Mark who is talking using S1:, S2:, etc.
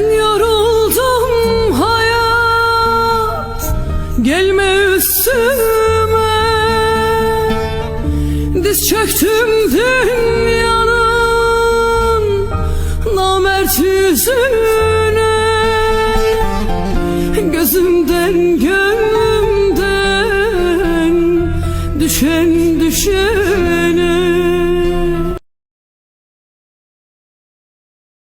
S1: Ben yoruldum hayat Gelme üstüme. Diz çöktüm dünyanın Namert yüzüne. Gözümden gönlümden Düşen düşene.